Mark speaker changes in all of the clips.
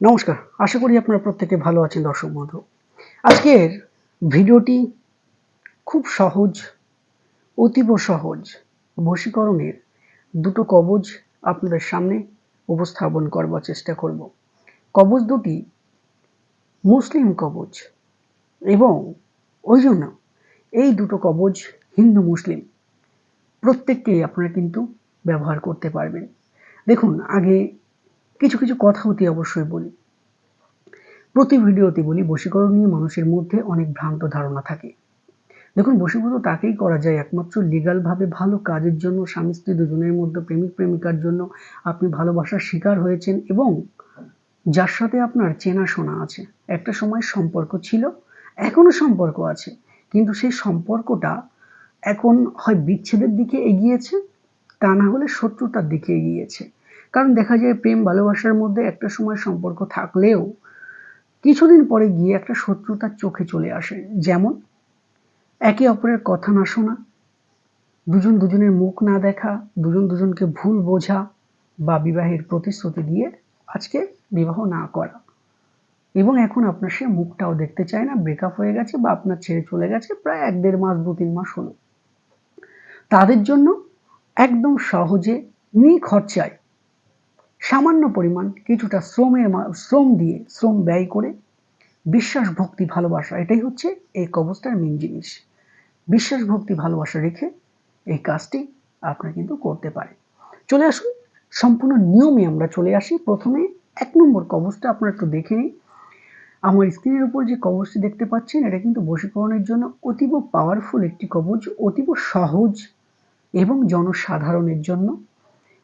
Speaker 1: নমস্কার, আশা করি আপনারা প্রত্যেকে ভালো আছেন, দর্শক বন্ধু। আজকের ভিডিওটি খুব সহজ, অতীব সহজ বশীকরণের দুটো কবজ আপনাদের সামনে উপস্থাপন করবার চেষ্টা করব। কবজ দুটি মুসলিম কবজ এবং ওই জন্য এই দুটো কবজ হিন্দু মুসলিম। প্রত্যেককেই আপনারা কিন্তু ব্যবহার করতে পারবেন। দেখুন, আগে কিছু কিছু কথা অতি অবশ্যই বলি। প্রতি ভিডিওতে বলি, বশীকরণ নিয়ে মানুষের মধ্যে অনেক ভ্রান্ত ধারণা থাকে। দেখুন, বশীভূত তাকেই করা যায় একমাত্র লিগালভাবে ভালো কাজের জন্য, স্বামী স্ত্রী দুজনের মধ্যে প্রেমিক প্রেমিকার জন্য আপনি ভালোবাসার শিকার হয়েছেন এবং যার সাথে আপনার চেনাশোনা আছে। একটা সময় সম্পর্ক ছিল, এখনও সম্পর্ক আছে, কিন্তু সেই সম্পর্কটা এখন হয় বিচ্ছেদের দিকে এগিয়েছে, তা না হলে শত্রুতার দিকে এগিয়েছে। কারণ দেখা যায় প্রেম ভালোবাসার মধ্যে একটা সময় সম্পর্ক থাকলেও কিছুদিন পরে গিয়ে একটা শত্রুতার চোখে চলে আসে। যেমন, একে অপরের কথা না শোনা, দুজন দুজনের মুখ না দেখা, দুজন দুজনকে ভুল বোঝা বা বিবাহের প্রতিশ্রুতি দিয়ে আজকে বিবাহ না করা। এবং এখন আপনার সে মুখটাও দেখতে চায় না ব্রেকআপ হয়ে গেছে বা আপনার ছেড়ে চলে গেছে প্রায় এক দেড় মাস, দু তিন মাস হলো। তাদের জন্য একদম সহজে নিখরচায় সামান্য পরিমাণ কিছুটা শ্রমের শ্রম দিয়ে শ্রম ব্যয় করে বিশ্বাস ভক্তি ভালোবাসা, এটাই হচ্ছে এই কবচটার মেন জিনিস। বিশ্বাস ভক্তি ভালোবাসা রেখে এই কাজটি আপনারা কিন্তু করতে পারে চলে আসুন, সম্পূর্ণ নিয়মে আমরা চলে আসি। প্রথমে এক নম্বর কবচটা আপনারা একটু দেখে নিই আমার স্ক্রিনের উপর যে কবচটি দেখতে পাচ্ছেন, এটা কিন্তু বশীকরণের জন্য অতীব পাওয়ারফুল একটি কবচ, অতীব সহজ এবং জনসাধারণের জন্য।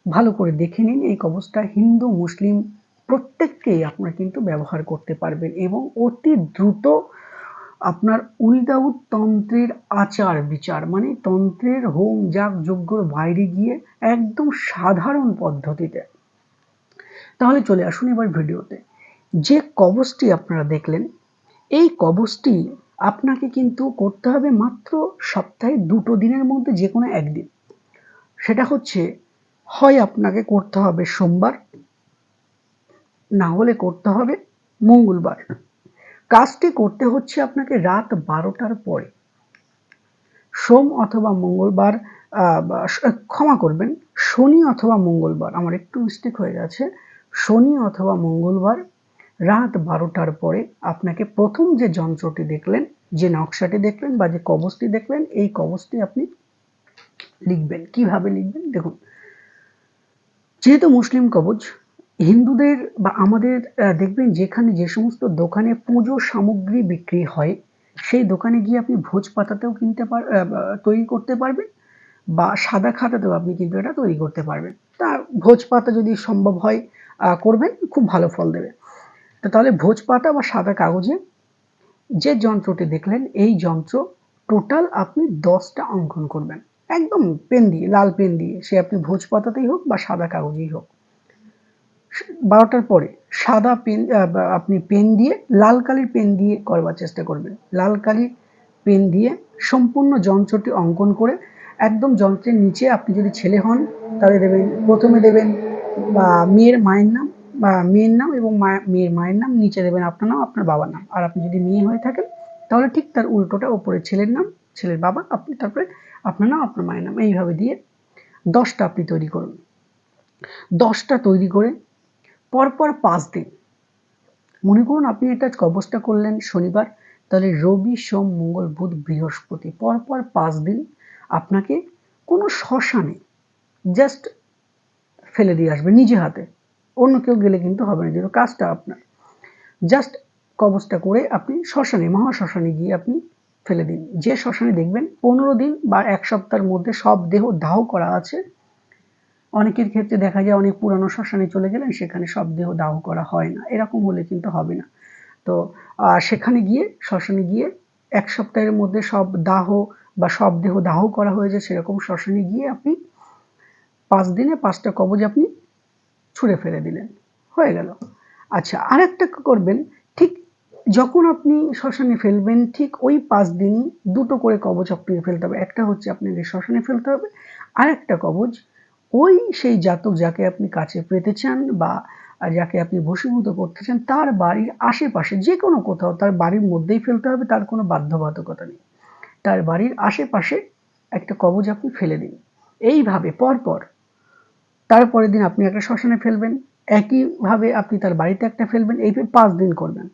Speaker 1: ভালো করে দেখে নিন এই কবচটা হিন্দু, মুসলিম প্রত্যেককেই আপনারা কিন্তু ব্যবহার করতে পারবেন এবং অতি দ্রুত আপনার উইদাউট তন্ত্রের আচার বিচার মানে তন্ত্রের হোম যাগ যজ্ঞর বাইরে গিয়ে একদম সাধারণ পদ্ধতিতে। তাহলে চলে আসুন এবার ভিডিওতে। যে কবচটি আপনারা দেখলেন, এই কবচটি আপনাকে কিন্তু করতে হবে মাত্র সপ্তাহে দুটো দিনের মধ্যে যে কোনো একদিন। সেটা হচ্ছে হয় আপনাকে করতে হবে সোমবার, না হলে করতে হবে মঙ্গলবার। কাজটি করতে হচ্ছে আপনাকে রাত বারোটার পরে। সোম অথবা মঙ্গলবার ক্ষমা করবেন, শনি অথবা মঙ্গলবার, আমার একটু মিস্টেক হয়ে গেছে। শনি অথবা মঙ্গলবার রাত বারোটার পরে আপনাকে প্রথম যে যন্ত্রটি দেখলেন, যে নকশাটি দেখলেন বা যে কবচটি দেখলেন, এই কবচটি আপনি লিখবেন। কীভাবে লিখবেন? দেখুন যেহেতু মুসলিম কবচ, হিন্দুদের বা আমাদের দেখবেন যেখানে যে সমস্ত দোকানে পুজো সামগ্রী বিক্রি হয়, সেই দোকানে গিয়ে আপনি ভোজ পাতাতেও কিনতে পার তৈরি করতে পারবেন বা সাদা খাতাতেও আপনি কিন্তু এটা তৈরি করতে পারবেন। তা ভোজ পাতা যদি সম্ভব হয় করবেন, খুব ভালো ফল দেবে। তো তাহলে ভোজ পাতা বা সাদা কাগজে যে যন্ত্রটি দেখলেন, এই যন্ত্র টোটাল আপনি দশটা অঙ্কন করবেন। একদম পেন দিয়ে লাল পেন দিয়ে সে আপনি ভোজ পাতাতেই হোক বা সাদা কাগজেই হোক। বারোটার পরে সাদা পেন আপনি পেন দিয়ে লাল কালির পেন দিয়ে করবার চেষ্টা করবেন। লাল কালির পেন দিয়ে সম্পূর্ণ যন্ত্রটি অঙ্কন করে একদম যন্ত্রের নিচে আপনি যদি ছেলে হন, তাহলে দেবেন, প্রথমে দেবেন, বা মেয়ের মায়ের নাম, বা মেয়ের নাম এবং মেয়ের মায়ের নাম, নিচে দেবেন আপনার নাম, আপনার বাবার নাম। আর আপনি যদি মেয়ে হয়ে থাকেন, তাহলে ঠিক তার উল্টোটা ওপরে ছেলের নাম, ছেলের বাবা, আপনি তারপরে আপনার নাম, আপনার মায়ের নাম, এইভাবে দিয়ে দশটা আপনি তৈরি করুন। দশটা তৈরি করে পরপর পাঁচ দিন। মনে করুন আপনি এটা কবচটা করলেন শনিবার, তাহলে রবি, সোম, মঙ্গল, বুধ, বৃহস্পতি, পরপর পাঁচ দিন আপনাকে কোনো শ্মশানে জাস্ট ফেলে দিয়ে আসবে নিজে হাতে। অন্য কেউ গেলে কিন্তু হবে না, যেহেতু কাজটা আপনার। জাস্ট কবচটা করে আপনি শ্মশানে মহাশ্মশানে গিয়ে আপনি ফেলে দিন। যে শ্মশানে দেখবেন পনেরো দিন বা এক সপ্তাহের মধ্যে সব দেহ দাহ করা আছে। অনেকের ক্ষেত্রে দেখা যায় অনেক পুরানো শ্মশানে চলে গেলেন, সেখানে সব দেহ দাহ করা হয় না। এরকম হলে কিন্তু হবে না। তো সেখানে গিয়ে, শ্মশানে গিয়ে এক সপ্তাহের মধ্যে সব দাহ বা সব দেহ দাহ করা হয়েছে, সেরকম শ্মশানে গিয়ে আপনি পাঁচ দিনে পাঁচটা কবজ আপনি ছুঁড়ে ফেলে দিলেন। হয়ে গেল। আচ্ছা আরেকটা করবেন যখন আপনি শ্মশানে ফেলবেন, ঠিক ওই পাঁচ দিনই দুটো করে কবচ আপনাকে ফেলতে হবে। একটা হচ্ছে আপনাকে শ্মশানে ফেলতে হবে আর একটা কবচ ওই সেই জাতক যাকে আপনি কাছে পেতে চান বা যাকে আপনি বশীভূত করতে চান, তার বাড়ির আশেপাশে, যে কোনো কোথাও তার বাড়ির মধ্যেই ফেলতে হবে, তার কোনো বাধ্যবাধকতা নেই। তার বাড়ির আশেপাশে একটা কবজ আপনি ফেলে দিন। এইভাবে পরপর, তারপরের দিন আপনি একটা শ্মশানে ফেলবেন, একইভাবে আপনি তার বাড়িতে একটা ফেলবেন, এইভাবে পাঁচ দিন করবেন।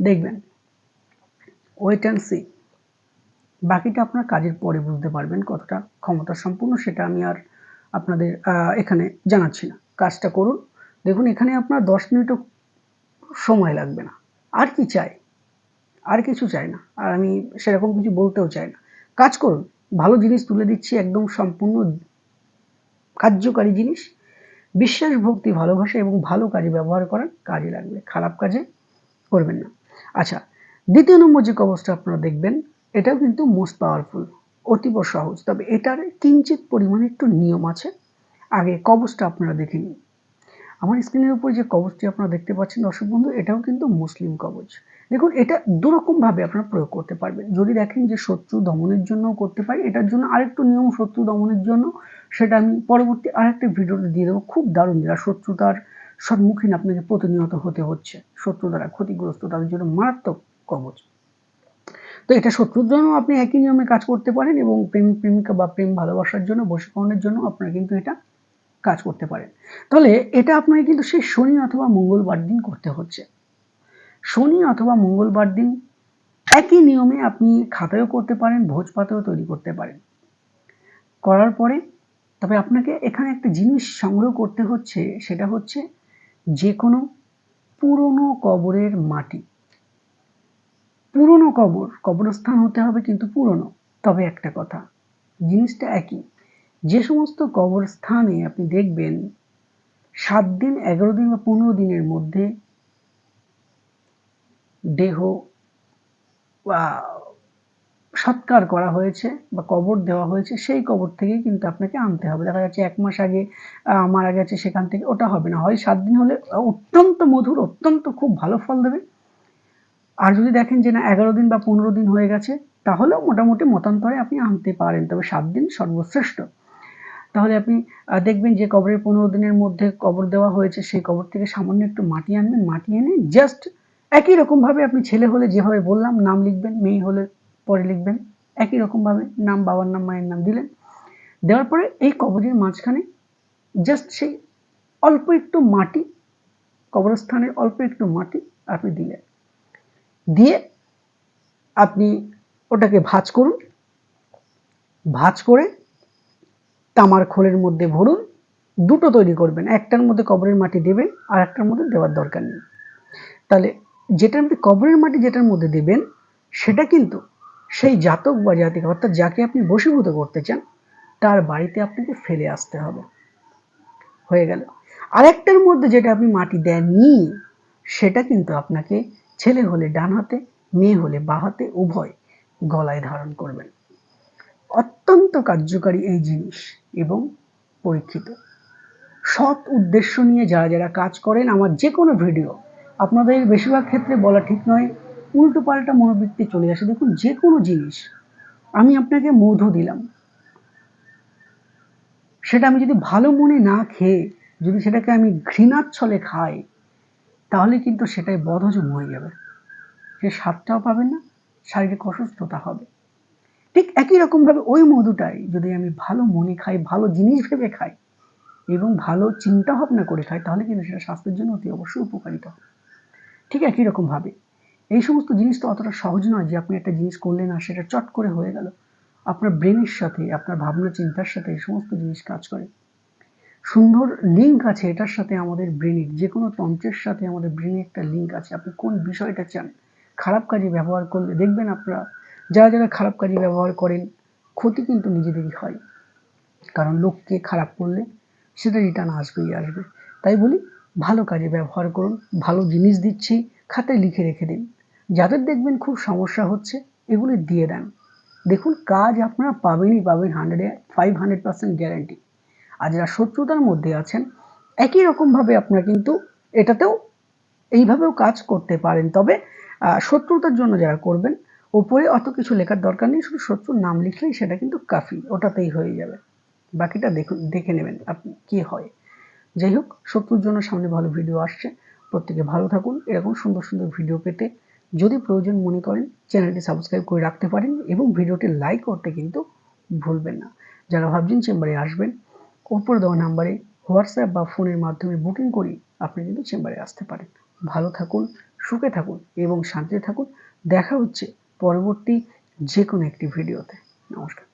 Speaker 1: দেখবেন ওয়েট অ্যান্ড সি বাকিটা আপনার কাজের পরে বুঝতে পারবেন কতটা ক্ষমতা সম্পূর্ণ সেটা আমি আর আপনাদের এখানে জানাচ্ছি না। কাজটা করুন। দেখুন, এখানে আপনার দশ মিনিটও সময় লাগবে না। আর কি চাই? আর কিছু চাই না। আর আমি সেরকম কিছু বলতেও চাই না। কাজ করুন। ভালো জিনিস তুলে দিচ্ছি, একদম সম্পূর্ণ কার্যকারী জিনিস। বিশ্বাস, ভক্তি, ভালোবাসা এবং ভালো কাজে ব্যবহার করার কাজে লাগবে। খারাপ কাজে করবেন না। আচ্ছা দ্বিতীয় নম্বর যে কবচটা আপনারা দেখবেন, এটাও কিন্তু মোস্ট পাওয়ারফুল অতীব সহজ। তবে এটার কিঞ্চিত পরিমাণে একটু নিয়ম আছে। আগে কবচটা আপনারা দেখে নিন। আমার স্ক্রিনের উপর যে কবচটি আপনারা দেখতে পাচ্ছেন, দর্শক বন্ধু, এটাও কিন্তু মুসলিম কবচ। দেখুন, এটা দুরকমভাবে আপনারা প্রয়োগ করতে পারবেন। যদি দেখেন যে শত্রু দমনের জন্য করতে পারি, এটার জন্য আরেকটু নিয়ম শত্রু দমনের জন্য, সেটা আমি পরবর্তী আরেকটা ভিডিওতে দিয়ে দেবো। খুব দারুণ, যারা শত্রুতার সম্মুখীন আপনাকে প্রতিনিয়ত হতে হচ্ছে। শত্রু দ্বারা ক্ষতিগ্রস্ত, তাদের জন্য মারাত্মক কবচ। তো এটা শত্রুর জন্য আপনি একই নিয়মে কাজ করতে পারেন এবং প্রেম, প্রেমিকা বা প্রেম ভালোবাসার জন্য, বশীকরণের জন্য আপনারা কিন্তু এটা কাজ করতে পারেন। তাহলে এটা আপনাকে কিন্তু সেই শনি অথবা মঙ্গলবার দিন করতে হচ্ছে। শনি অথবা মঙ্গলবার দিন একই নিয়মে আপনি খাতায়ও করতে পারেন ভোজ পাতেও তৈরি করতে পারেন। করার পরে তবে আপনাকে এখানে একটা জিনিস সংগ্রহ করতে হচ্ছে, সেটা হচ্ছে যে কোনো পুরনো কবরের মাটি। পুরনো কবর, কবরস্থান হতে হবে কিন্তু পুরনো। তবে একটা কথা, জিনিসটা একই। যে সমস্ত কবরস্থানে আপনি দেখবেন, সাত দিন, এগারো দিন বা পনেরো দিনের মধ্যে দেহ বা সৎকার করা হয়েছে বা কবর দেওয়া হয়েছে, সেই কবর থেকেই কিন্তু আপনাকে আনতে হবে। দেখা যাচ্ছে এক মাস আগে মারা গেছে সেখান থেকে, ওটা হবে না। হয় সাত দিন হলে অত্যন্ত মধুর, অত্যন্ত খুব ভালো ফল দেবে। আর যদি দেখেন যে না, এগারো দিন বা পনেরো দিন হয়ে গেছে, তাহলেও মোটামুটি মতান্তরে আপনি আনতে পারেন। তবে সাত দিন সর্বশ্রেষ্ঠ। তাহলে আপনি দেখবেন যে কবরের পনেরো দিনের মধ্যে কবর দেওয়া হয়েছে, সেই কবর থেকে সামান্য একটু মাটি আনবেন। মাটি এনে জাস্ট একই রকমভাবে আপনি ছেলে হলে যেভাবে বললাম, নাম লিখবেন, মেয়ে হলে পরে লিখবেন। একই রকমভাবে নাম, বাবার নাম, মায়ের নাম দিলেন। দেওয়ার পরে এই কবরের মাঝখানে জাস্ট সেই অল্প একটু মাটি, কবরস্থানের অল্প একটু মাটি আপনি দিলেন। দিয়ে আপনি ওটাকে ভাজ করুন। ভাজ করে তামার খোলের মধ্যে ভরুন। দুটো তৈরি করবেন। একটার মধ্যে কবরের মাটি দেবেন আর একটার মধ্যে দেওয়ার দরকার নেই। তাহলে যেটার মধ্যে কবরের মাটি যেটার মধ্যে দেবেন, সেটা কিন্তু সেই জাতক বা জাতিকা, অর্থাৎ যাকে আপনি বশীভূত করতে চান, তার বাড়িতে আপনাকে ফেলে আসতে হবে। হয়ে গেল। আরেকটার মধ্যে যেটা আপনি মাটি দেননি, সেটা কিন্তু আপনাকে ছেলে হলে ডান হাতে, মেয়ে হলে বা হাতে উভয় গলায় ধারণ করবেন। অত্যন্ত কার্যকারী এই জিনিস এবং পরীক্ষিত। সৎ উদ্দেশ্য নিয়ে যারা যারা কাজ করেন, আমার যে কোনো ভিডিও, আপনাদের বেশিরভাগ ক্ষেত্রে বলা ঠিক নয় উল্টো পাল্টা মনোবৃত্তি চলে আসে। দেখুন, যে কোনো জিনিস আমি আপনাকে মধু দিলাম, সেটা আমি যদি ভালো মনে না খেয়ে যদি সেটাকে আমি ঘৃণার ছলে খাই, তাহলে কিন্তু সেটাই বদহজম হয়ে যাবে। সে স্বাদটাও পাবেন না, শারীরিক অসুস্থতা হবে। ঠিক একই রকমভাবে ওই মধুটাই যদি আমি ভালো মনে খাই, ভালো জিনিস ভেবে খাই এবং ভালো চিন্তা ভাবনা করে খাই, তাহলে কিন্তু সেটা স্বাস্থ্যের জন্য অতি অবশ্যই উপকারিতা ঠিক একই রকমভাবে এই সমস্ত জিনিস তো অতটা সহজ নয় যে আপনি একটা জিনিস করলেন আর সেটা চট করে হয়ে গেল। আপনার ব্রেনের সাথে, আপনার ভাবনা চিন্তার সাথে এই সমস্ত জিনিস কাজ করে। সুন্দর লিঙ্ক আছে এটার সাথে আমাদের ব্রেনের যে কোনো তন্ত্রের সাথে আমাদের ব্রেনে একটা লিঙ্ক আছে। আপনি কোন বিষয়টা চান? খারাপ কাজে ব্যবহার করলে, দেখবেন আপনারা, যারা যারা খারাপ কাজে ব্যবহার করেন, ক্ষতি কিন্তু নিজেদেরই হয়। কারণ লোককে খারাপ করলে সেটা রিটার্ন আসবেই আসবে। তাই বলি, ভালো কাজে ব্যবহার করুন, ভালো জিনিস দিচ্ছি, খাতায় লিখে রেখে দিন। যাদের দেখবেন খুব সমস্যা হচ্ছে, এগুলি দিয়ে দেন। দেখুন, কাজ আপনারা পাবেনই পাবেন হান্ড্রেডে ফাইভ হান্ড্রেড পার্সেন্ট গ্যারান্টি আর যারা শত্রুতার মধ্যে আছেন, একই রকমভাবে আপনারা কিন্তু এটাতেও, এইভাবেও কাজ করতে পারেন। তবে শত্রুতার জন্য যারা করবেন, ওপরে অত কিছু লেখার দরকার নেই, শুধু শত্রুর নাম লিখলেই সেটা কিন্তু কাফি, ওটাতেই হয়ে যাবে। বাকিটা দেখুন, দেখে নেবেন আপনি কি হয়। যাই হোক, শত্রুর জন্য সামনে ভালো ভিডিও আসছে। প্রত্যেকে ভালো থাকুন। এরকম সুন্দর সুন্দর ভিডিও পেতে যদি প্রয়োজন মনে করেন, চ্যানেলটি সাবস্ক্রাইব করে রাখতে পারেন এবং ভিডিওটি লাইক করতে কিন্তু ভুলবেন না। যারা ভাবছেন চেম্বারে আসবেন ওপর দেওয়া নাম্বারে হোয়াটসঅ্যাপ বা ফোনের মাধ্যমে বুকিং করি আপনি কিন্তু চেম্বারে আসতে পারেন। ভালো থাকুন, সুখে থাকুন এবং শান্তিতে থাকুন। দেখা হচ্ছে পরবর্তী যে কোনো একটি ভিডিওতে। নমস্কার।